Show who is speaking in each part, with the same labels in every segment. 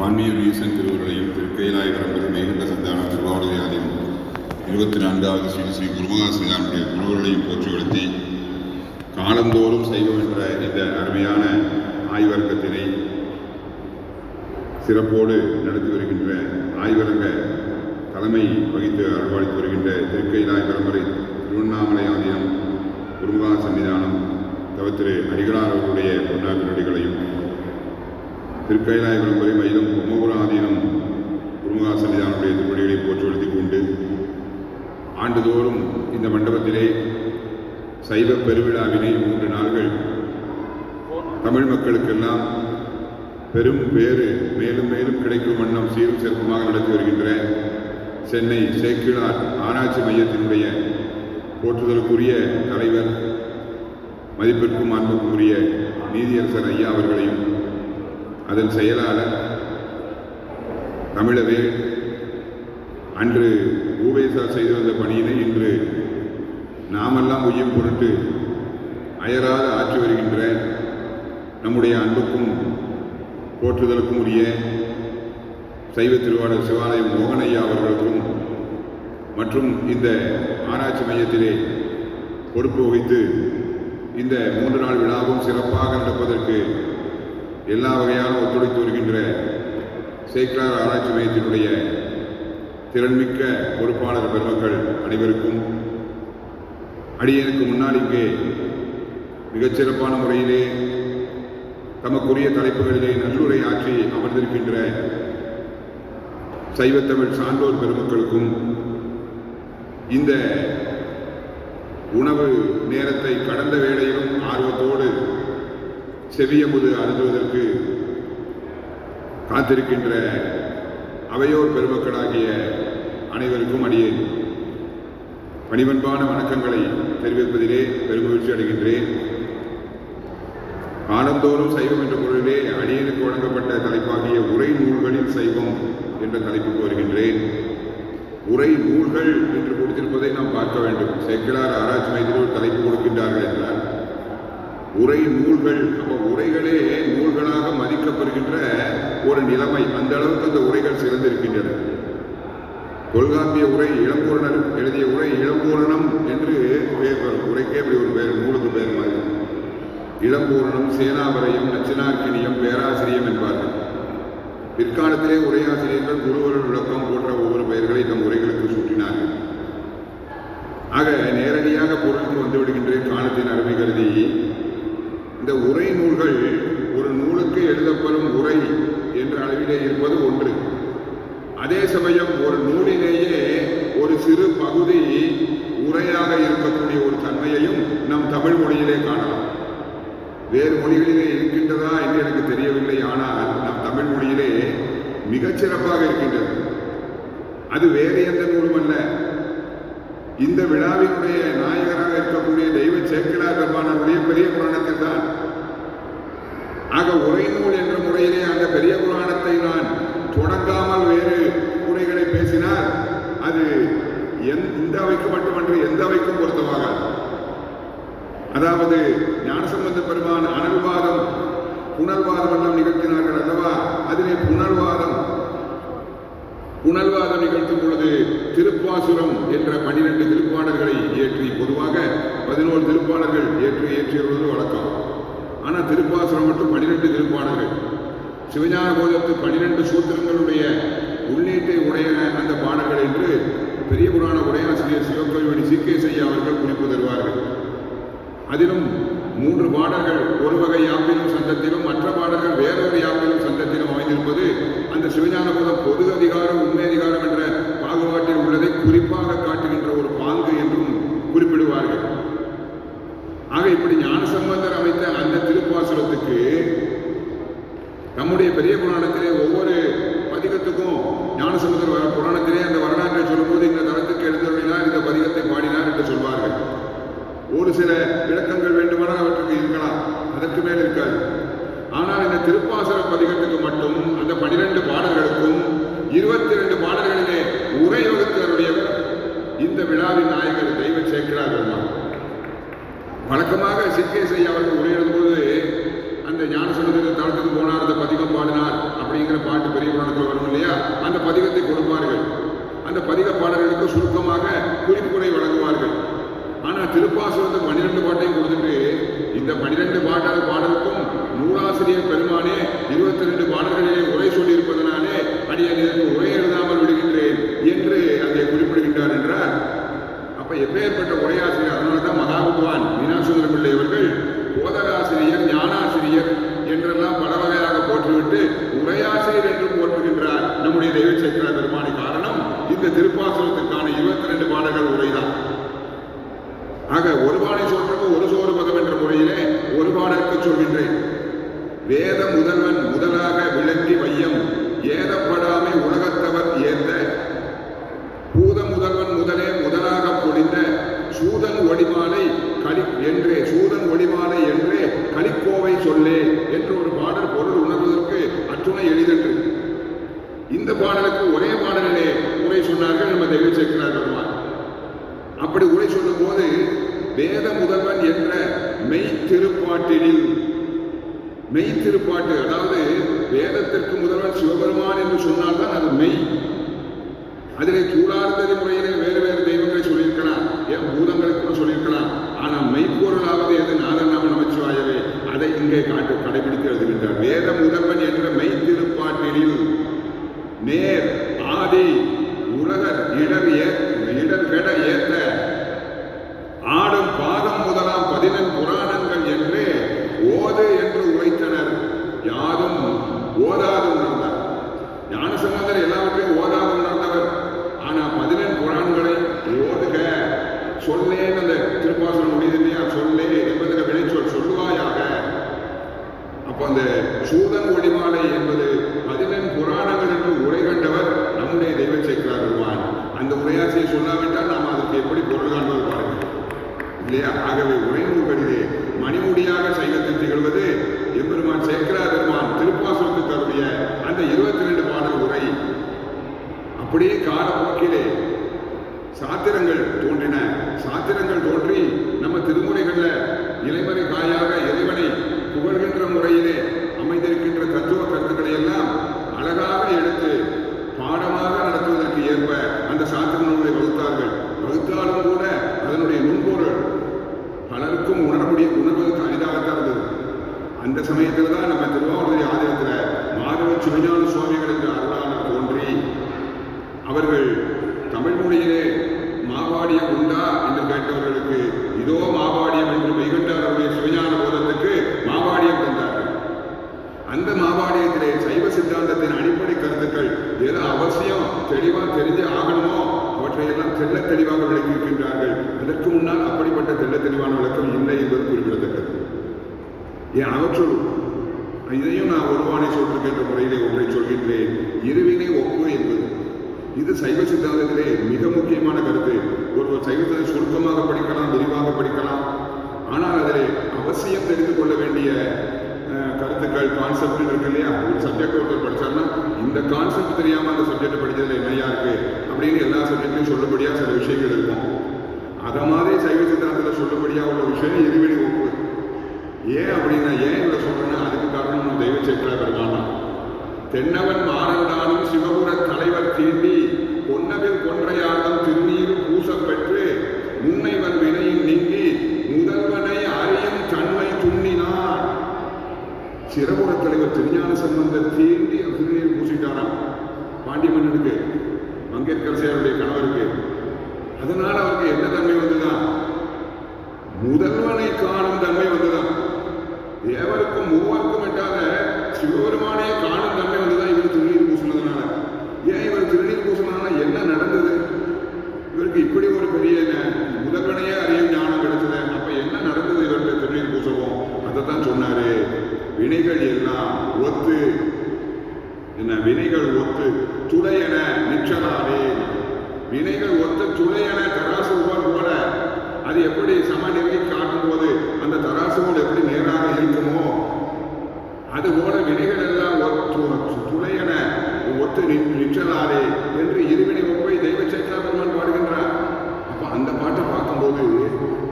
Speaker 1: வான்மீர் ஈசன் திருவுருளையும் திருக்கைலாய பரம்பரை மேகண்ட சந்தான திருவாவூரையாலையும் இருபத்தி நான்காவது ஸ்ரீ ஸ்ரீ குருமகாசிரியானுடைய குருவர்களையும் போற்றி காலந்தோறும் சைவம் என்ற இந்த அருமையான ஆய்வரங்கத்தினை சிறப்போடு நடத்தி வருகின்ற ஆய்வரங்க தலைமை வகித்து அருள்வாளித்து வருகின்ற திருக்கைலாய பரம்பரை திருவண்ணாமலை ஆலயம் குருமகா சன்னிதானம் தவத்திரு அடிகளார் அவர்களுடைய பொன்னாபிரடிகளையும் திருக்கைலாயபுரம் வரை மயிலும் குமபுரம் ஆதீனம் குருமுகா சன்னிதானுடைய திருப்படிகளை போற்றுவடுத்திக் கொண்டு ஆண்டுதோறும் இந்த மண்டபத்திலே சைவ பெருவிழாவினை மூன்று நாள்கள் தமிழ் மக்களுக்கெல்லாம் பெரும் பேறு மேலும் மேலும் கிடைக்கும் வண்ணம் சீரும் சிறப்புமாக நடத்தி வருகின்ற சென்னை சேக்கிழார் ஆராய்ச்சி மையத்தினுடைய போற்றுதலுக்குரிய தலைவர் மதிப்பிற்கும் அன்புக்குரிய நீதியரசர் ஐயா அவர்களையும் அதன் செயலாளர் தமிழவே அன்று ஊவேசா செய்து வந்த பணியினை இன்று நாமெல்லாம் உய்யும் பொருட்டு அயராது ஆற்றி வருகின்ற நம்முடைய அன்புக்கும் போற்றுதலுக்கும் உரிய சைவ திருவாளர் சிவாலயம் மோகனையா அவர்களுக்கும் மற்றும் இந்த ஆராய்ச்சி மையத்திலே பொறுப்பு வகித்து இந்த மூன்று நாள் விழாவும் சிறப்பாக நடப்பதற்கு எல்லா வகையான ஒத்துழைத்து வருகின்ற சேக்கலார் ஆராய்ச்சி மையத்தினுடைய திறன்மிக்க பொறுப்பாளர் பெருமக்கள் அனைவருக்கும் அடியனுக்கு முன்னால் இங்கே மிகச்சிறப்பான முறையிலே தமக்குரிய தலைப்புகளிலே நல்லுரை ஆற்றி அமர்ந்திருக்கின்ற சைவத்தமிழ் சான்றோர் பெருமக்களுக்கும் இந்த உணவு நேரத்தை கடந்த வேளையிலும் ஆர்வத்தோடு செவியமுது அருந்துவதற்கு காத்திருக்கின்ற அவையோர் பெருமக்களாகிய அனைவருக்கும் அடியேன் பணிவன்பான வணக்கங்களை தெரிவிப்பதிலே பெருமகிழ்ச்சி அடைகின்றேன். காலந்தோறும் சைவம் என்ற பொருளிலே அடியனுக்கு வழங்கப்பட்ட தலைப்பாகிய உரை நூல்களில் சைவம் என்ற தலைப்புக்கு வருகின்றேன். உரை நூல்கள் என்று கொடுத்திருப்பதை நாம் பார்க்க வேண்டும். செக்கிலார் ஆராய்ச்சி மையத்தில் ஒரு தலைப்பு கொடுக்கின்றார்கள் என்றால் உரை நூல்கள் நம்ம உரைகளே நூல்களாக மதிக்கப்படுகின்ற ஒரு நிலைமை. அந்த அளவுக்கு அந்த உரைகள் சிறந்திருக்கின்றன. தொல்காப்பிய உரை இளம்பூரணர் எழுதிய உரை இளம்பூரணம் என்று பெயர் உரைக்கே அப்படி ஒரு பேர் நூலுக்கு பேர் மாதிரி. இளம்பூரணம் சேனாவரையம் நச்சினார்க்கினியம் பேராசிரியம் என்பார்கள். பிற்காலத்திலே உரையாசிரியர்கள் குருவருள் விளக்கம் போன்ற ஒவ்வொரு பெயர்களை தம் உரைகளுக்கு சூட்டினார்கள். ஆக நேரடியாக பொருளுக்கு வந்து விடுகின்ற காலத்தின் அருமை கருதி இந்த உரை நூல்கள் ஒரு நூலுக்கு எழுதப்படும் உரை என்ற அளவிலே இருப்பது ஒன்று. அதே சமயம் ஒரு நூலிலேயே ஒரு சிறு பகுதி உரையாக இருக்கக்கூடிய ஒரு தன்மையையும் நம் தமிழ் மொழியிலே காணலாம். வேறு மொழிகளிலே இருக்கின்றதா என்று எனக்கு தெரியவில்லை ஆனால் நம் தமிழ் மொழியிலே மிகச்சிறப்பாக இருக்கின்றது. அது வேறு எந்த நூலும் அல்ல. இந்த விழாவினுடைய நாயகராக இருக்கக்கூடிய தெய்வ சேக்கிழார் பெருமானுடைய பெரிய புராணத்தில் தான் ஆக உரை நூல் என்ற முறையிலே அந்த பெரிய புராணத்தை நான் தொடங்காமல் வேறு உரைகளை பேசினால் அது இந்த அவைக்கு மட்டுமன்று எந்த அவைக்கும் பொருத்தமாகாது. அதாவது ஞானசம்பந்த பெருமான் அனல்வாதம் புனர்வாதம் எல்லாம் நிகழ்த்தினார்கள் அல்லவா? அதிலே புனர்வாதம் புனல்வாதம் நிகழ்த்தும் பொழுது திருப்பாசுரம் என்ற பனிரெண்டு திருப்பாடல்களை இயற்றி பொதுவாக பதினோரு திருப்பாடல்கள் ஏற்றி ஏற்றி வருவது வழக்கம். ஆனால் திருப்பாசுரம் மட்டும் பனிரெண்டு திருப்பாடல்கள் சிவஞான போதத்து பனிரெண்டு சூத்திரங்களுடைய உள்ளீட்டை உடைய அந்த பாடல்கள் என்று பெரிய புராண உரையாசிரியர் சிவக்கல்வடி சி கே செய்ய அவர்கள் குறிப்பு தருவார்கள். அதிலும் மூன்று பாடல்கள் ஒரு வகை யாப்பிலும் சந்தத்திலும் மற்ற பாடல்கள் வேறொரு யாப்பிலும் சந்தத்திலும் அமைந்திருப்பது அந்த சிவஞானபோதம் பொது அதிகாரம் உண்மை அதிகாரம் என்ற பாகுபாட்டில் உள்ளதை குறிப்பாக காட்டுகின்ற ஒரு பாங்கு என்றும் குறிப்பிடுவார்கள். ஆக இப்படி ஞான சம்பந்தர் அமைத்த அந்த திருப்பாசுரத்துக்கு நம்முடைய பெரிய புராணத்திலே ஒவ்வொரு பதிகத்துக்கும் ஞானசமுதர் புராணத்திலே அந்த வரலாற்றை சொல்லும்போது இந்த ஒரு சில விளக்கங்கள் வேண்டுமானால் அவற்றுக்கு இருக்கலாம். அதற்கு மேல் இருக்காது. ஆனால் இந்த திருப்பாசர பதிகத்துக்கு மட்டும் அந்த பனிரெண்டு பாடல்களுக்கும் இருபத்தி ரெண்டு பாடல்களிலே உரை வகுத்தருடைய இந்த விழாவின் நாயகர் தெய்வ சேர்க்கிறார்கள் வழக்கமாக சிக்கேசை அவர்கள் உரை எழுதும்போது அந்த ஞான சுந்தர தளத்துக்கு போனார் அந்த பதிகம் பாடினார் அப்படிங்கிற பாட்டு பெரிய புராணத்தில் வரும் இல்லையா? அந்த பதிகத்தை கொடுப்பார்கள். அந்த பதிக பாடல்களுக்கு சுருக்கமாக குறிப்புரை வழங்கும் ஆனால் திருப்பாசனத்தை பன்னிரெண்டு பாட்டையும் கொடுத்துட்டு இந்த பனிரெண்டு பாடல் பாடலுக்கும் நூலாசிரியர் பெருமானே இருபத்தி ரெண்டு பாடல்களிலே உரை சொல்லியிருப்பதனாலே அடியன் இதற்கு உரை போது வேத முதல்வன் என்ற மெய் திருப்பாட்டினில் மெய் திருப்பாட்டு அதாவது வேதத்திற்கு முதல்வன் சிவபெருமான் என்று சொன்னால்தான் அது மெய். அதிலே சூடார்த்ததி முறையிலே வேறு வேறு தெய்வங்களை சொல்லியிருக்கலாம் ஏன் பூதங்களுக்கும் சொல்லியிருக்கலாம். ஆனால் மெய்ப்பொருளாவது எது? நாதநாம நமச்சிவாயவே. அதை இங்கே காட்டு கடைபிடித்து எழுதுகின்றார். வேத முதல்வன் அப்படியே காலப்போக்கிலே சாத்திரங்கள் தோன்றின. சாத்திரங்கள் தோன்றி நம்ம திருமுறைகளில் இளைவரை காயாக இறைவனை புகழ்கின்ற முறையிலே அமைந்திருக்கின்ற தத்துவ கருத்துக்களை எல்லாம் அழகாக எடுத்து பாடமாக நடத்துவதற்கு ஏற்ப அந்த சாத்திர நூலை வகுத்தார்கள். வகுத்தாலும் கூட அதனுடைய நுண்பொருள் பலருக்கும் உணரக்கூடிய உணர்வதற்கு அரிதாகத்தான் இருந்தது. அந்த சமயத்தில் தான் நம்ம திருவாவூர் ஆதரத்தில் மாதவ சுவிஞான சுவாமிகள் என்ற அருளாளர் a ver, இந்த கான்செப்ட் தெரியாம அந்த சப்ஜெக்டை படித்ததில் என்னையா இருக்கு அப்படின்னு எல்லா சப்ஜெக்ட்லையும் சொல்லப்படியாக சில விஷயங்கள் இருக்கும். அத மாதிரி சைவ சித்தாந்தத்தில் சொல்லப்படியாக உள்ள விஷயம் இருவெளி ஒப்பு ஏன் அப்படின்னா ஏன் இதை சொல்றேன்னா அதுக்கு காரணம் நம்ம தெய்வ சேக்கரா பெருமானா தென்னவன் மாறந்தானும் சிவபுர தலைவர் தீண்டி பொன்னவில் கொன்றையார்தம் பூசம் பெற்று முன்னைவன் வினையின் நீங்கி முதல்வனை அறியும் தன்மை துண்ணினான். சிறபுர தலைவர் திருஞான சம்பந்தத்தி விற்றலாரே என்று இருவினை ஒப்பை தெய்வ சேத்தாபெருமான் பாடுகின்றார். அப்போ அந்த பாட்டை பார்க்கும்போது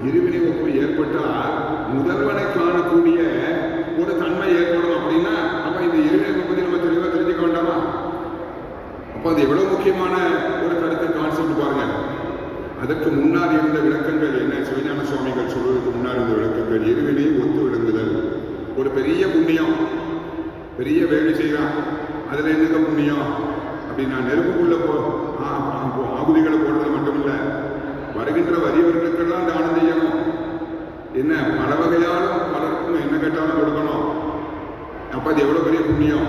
Speaker 1: இருவினை ஒப்பு ஏற்பட்டால் முதல்வனை காணக்கூடிய ஒரு தன்மை ஏற்படும் அப்படின்னா அப்போ இந்த இருவினை பற்றி நம்ம தெளிவாக தெரிஞ்சுக்க வேண்டாமா? அப்போ அது எவ்வளவு முக்கியமான ஒரு கருத்து கான்செப்ட் பாருங்க. அதற்கு முன்னாடி இருந்த விளக்கங்கள் என்ன? சிவஞான சுவாமிகள் சொல்வதற்கு முன்னாடி இருந்த விளக்கங்கள் இருவினை ஒத்து விளங்குதல். ஒரு பெரிய புண்ணியம் பெரிய வேலை செய்கிறான். அதில் என்னங்க புண்ணியம் அப்படின்னா நெருப்புக்குள்ள போ ஆகுதிகளை போடுறது மட்டும் இல்லை வருகின்ற வரியவர்களுக்கெல்லாம் தானம் செய்யணும். என்ன பல வகையான பலருக்கும் என்ன கேட்டாலும் கொடுக்கணும். அப்போ அது எவ்வளோ பெரிய புண்ணியம்?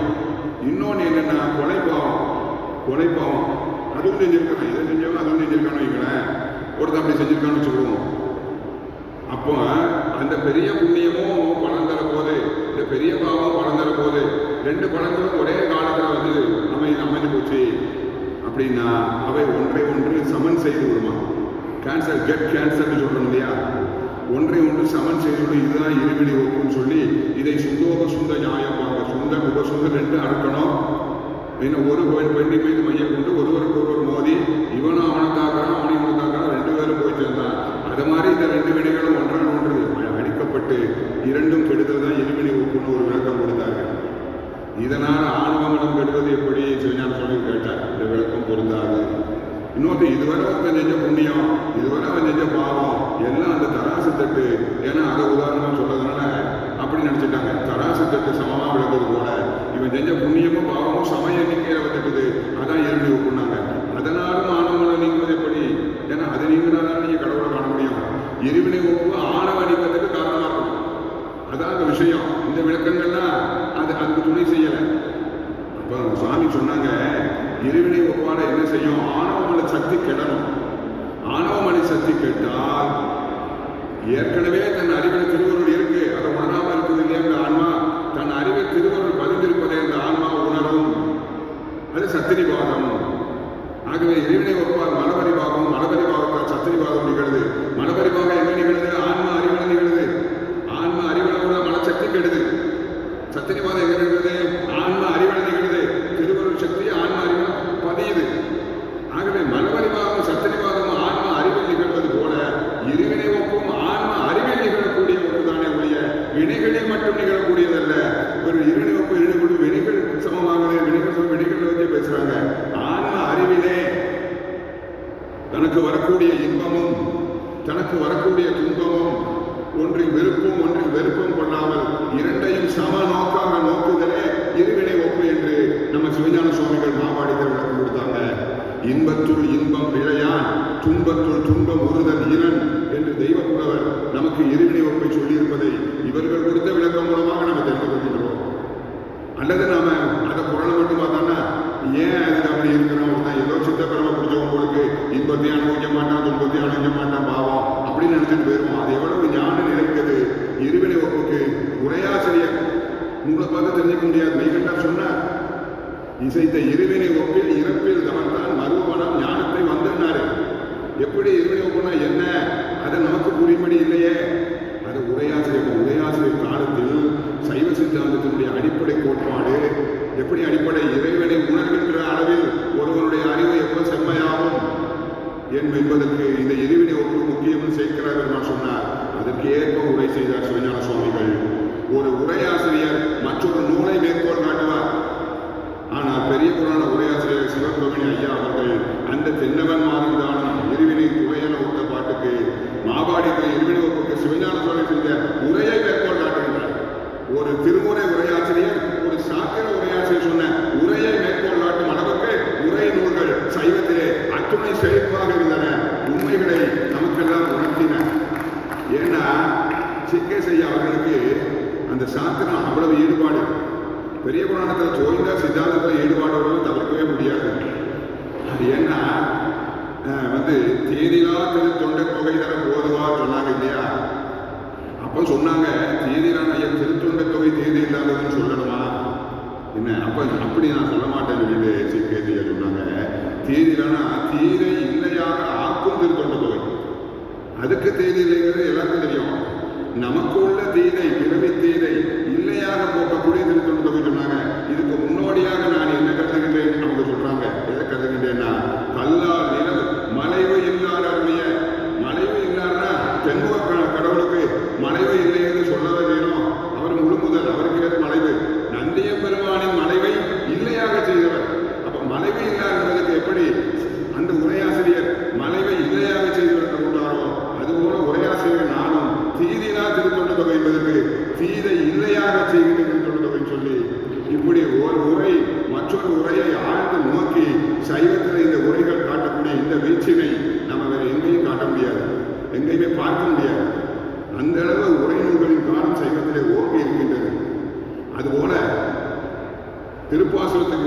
Speaker 1: இன்னொன்று என்னென்னா கொலை பாவம். அதுவும் செஞ்சுருக்கணும் இதை செஞ்சவன் அதுவும் செஞ்சுருக்கானோ வைங்களேன். ஒருத்தன் அப்படி செஞ்சுருக்கான்னு சொல்லுவோம் அப்போ அந்த பெரிய புண்ணியமும் பணம் தரப்போகுது. இந்த பெரிய பாவம் பணம் தரப்போகுது. ரெண்டு பணங்களும் ஒரே காலம் முடிஞ்சு போச்சு அப்படின்னா அவை ஒன்றை ஒன்று சமன் செய்து விடுமா? கேன்சர் கெட் கேன்சர்னு சொல்கிறோம் இல்லையா? ஒன்றை ஒன்று சமன் செய்துவிடு இதுதான் இருவிழி ஒப்புன்னு சொல்லி இதை சுந்தோக சுந்த நியாயமாக சுந்த உபசுந்தம் என்று அறுக்கணும். இன்னும் ஒரு கோயில் பெண்ணி மீது மையம் கொண்டு ஒருவருக்கு ஒருவர் மோதி இவனும் அவனை தாக்குறான் அவனை இவனை தாக்குறான் ரெண்டு பேரும் போயிட்டு இருந்தான் அது மாதிரி இந்த ரெண்டு வினைகளும் ஒன்றான் ஒன்று. அடிக்கப்பட்டு இரண்டும் கெடுதல் தான் இருவினை ஒப்புன்னு ஒரு விளக்கம் கொடுத்தாங்க இதனால் பிறப்பு நிஜ இன்பத்துள் இன்பம் இழையான் துன்பத்துள் துன்பம் ஒருதன் ஈரன் என்று தெய்வ புலவர் நமக்கு இறுதி ஒப்பை சொல்லி உரிமடி இல்லையே. அது உரையாசிரியர் உரையாசிரியர் காலத்தில் சைவ சித்தாந்தத்தினுடைய அடிப்படை கோட்பாடு. எப்படி அடிப்படை? இறைவனை உணர்கின்ற அளவில் ஒருவருடைய அறிவு எப்போ செம்மையாகும்? என்பதற்கு அதுக்கு தேதி இல்லைங்கிறது எல்லாருக்கும் தெரியும். நமக்கு உள்ள தீரை பிறவி தீரை இல்லையாக போக்கக்கூடிய திருத்தம் தொகை சொன்னாங்க. இதுக்கு முன்னோடியாக நான் என்ன கருதுகின்றேன் நமக்கு சொல்றாங்க. எதை கருதுகின்றேன்னா கல்லால் நிலம் மலை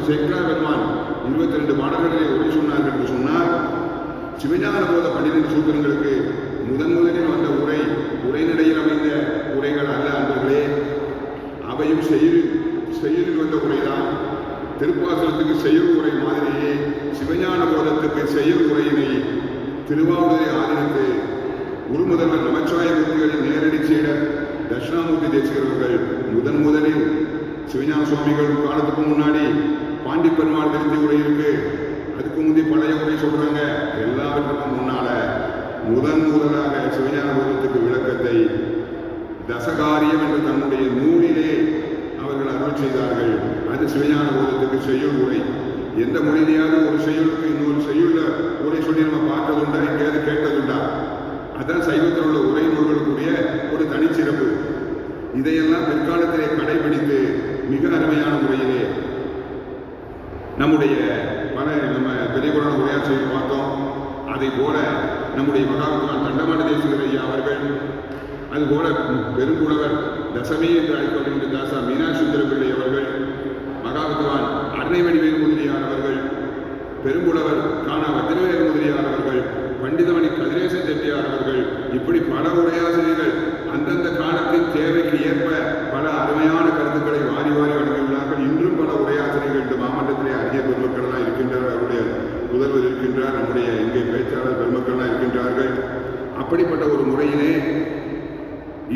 Speaker 1: சேக்கரா பெருமான் இருபத்தி ரெண்டு பாடல்களிலே உரை சொன்னார். என்று சொன்னால் சிவஞான போத பண்டிதன் சூத்திரங்களுக்கு முதன் முதலில் வந்த உரை உரைநடையில் அமைந்த உரைகள் அல்ல அன்பர்களே. அவையும் செயலில் செயலில் வந்த உரைதான். திருப்பாசனத்துக்கு செயல் உரை மாதிரியே சிவஞான போதத்துக்கு செயல் உரையினை திருவாவூரை ஆதரித்து குருமுதல்வர் நமச்சிவாயமூர்த்திகளின் நேரடி சீடர் தட்சிணாமூர்த்தி தேசிகர்கள் முதன் முதலில் சிவஞான சுவாமிகள் காலத்துக்கு முன்னாடி பாண்டி பெருமாள் தெரிஞ்ச உரை இருக்கு. அதுக்கு முந்தி பழைய உரை சொல்றாங்க. எல்லாவற்றுக்கும் முன்னால முதன் முதலாக சிவஞான போதத்துக்கு விளக்கத்தை தசகாரியம் என்ற தன்னுடைய நூலிலே அவர்கள் அருள் செய்தார்கள். அது சிவஞான போதத்துக்கு செய்யுள் உரை. எந்த மொழியிலேயாவது ஒரு செய்யுளுக்கு இன்னொரு செய்யுள்ள உரை சொல்லி நம்ம பார்த்ததுண்டா எங்கேயாவது கேட்டதுண்டா? அதான் சைவத்தில் உள்ள உரை நூல்களுக்குரிய ஒரு தனிச்சிறப்பு. இதையெல்லாம் பிற்காலத்திலே கடைபிடித்து மிக அருமையான முறையிலே நம்முடைய பல நம்ம பெரிய புராண உரையாட்சியை பார்த்தோம். அதை போல நம்முடைய மகாபுரான் தண்டமான தேசிகர் ஐயா அவர்கள் அதுபோல பெருங்குளவர் தசமி என்று அழைக்கப்படுகின்ற தாசா மீனாட்சுந்தர பிள்ளை அவர்கள் மகாவித்வான் அன்னை வடிவேல் முதலியார் அவர்கள் பெருங்குளவர் காணா வஜ்ரவேல் முதலியார் அவர்கள் பண்டிதமணி கதிரேச செட்டியார் அவர்கள் இப்படி பல உரையாசிரியர்கள் அந்தந்த காலத்தின் தேவைக்கு ஏற்ப பல அருமையான கருத்துக்களை வாரி வாரி வழங்கியுள்ளார்கள் இன்றும் பல உரையாசிரியர்கள் இந்த மாவட்டத்திலே அரிய பெருமக்கள்லாம் இருக்கின்றார் அவருடைய முதல்வர் இருக்கின்றார் நம்முடைய இங்கே பேச்சாளர் பெருமக்கள்லாம் இருக்கின்றார்கள். அப்படிப்பட்ட ஒரு முறையிலே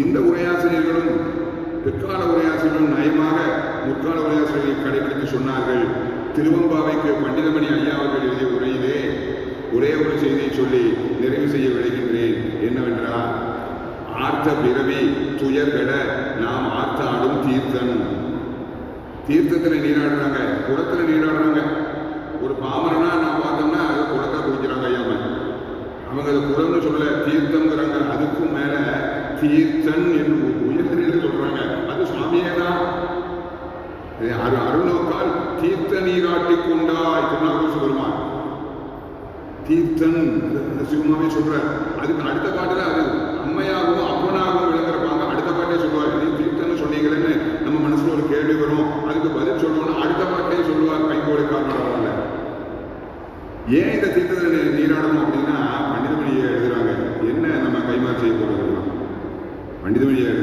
Speaker 1: இந்த உரையாசிரியர்களும் பிற்கால உரையாசிரியர்களும் நயமாக முற்கால உரையாசிரியர்களை கடைபிடித்து சொன்னார்கள். திருவம்பாவைக்கு பண்டிதமணி ஐயா அவர்கள் எழுதிய உரையிலே ஒரே ஒரு செய்தியை சொல்லி நிறைவு செய்ய விளைகின்றேன் என்னவென்றால் ஆர்த்த பிறவி துயர்கட நாம் ஆர்த்தாடும் தீர்த்தன். தீர்த்தத்தில் நீராடுறாங்க குளத்தில் நீராடுறாங்க. ஒரு பாமரனா அவங்க அதை குரல்னு சொல்ல தீர்த்தம்ங்கிறாங்க. அதுக்கும் மேல தீர்த்தன் என்று உயர்த்தினு சொல்றாங்க. அது சுவாமியே தான் இது அரு அருணோக்கால் தீர்த்த நீராட்டி கொண்டாய். திருநாகூர் பெருமான் தீர்த்தன். சிவமாவே சொல்ற அதுக்கு அடுத்த பாட்டுல அது அம்மையாகவும் அப்பனாகவும் விளங்குறப்பாங்க. அடுத்த பாட்டே சொல்லுவார். நீ தீர்த்தன்னு சொன்னீங்களேன்னு நம்ம மனசுல ஒரு கேள்வி வரும். அதுக்கு பதில் சொல்லணும்னு அடுத்த பாட்டே சொல்லுவார். கைகோடு காரணம் ஏன் இந்த
Speaker 2: വണ്ടി വഴിയാണ്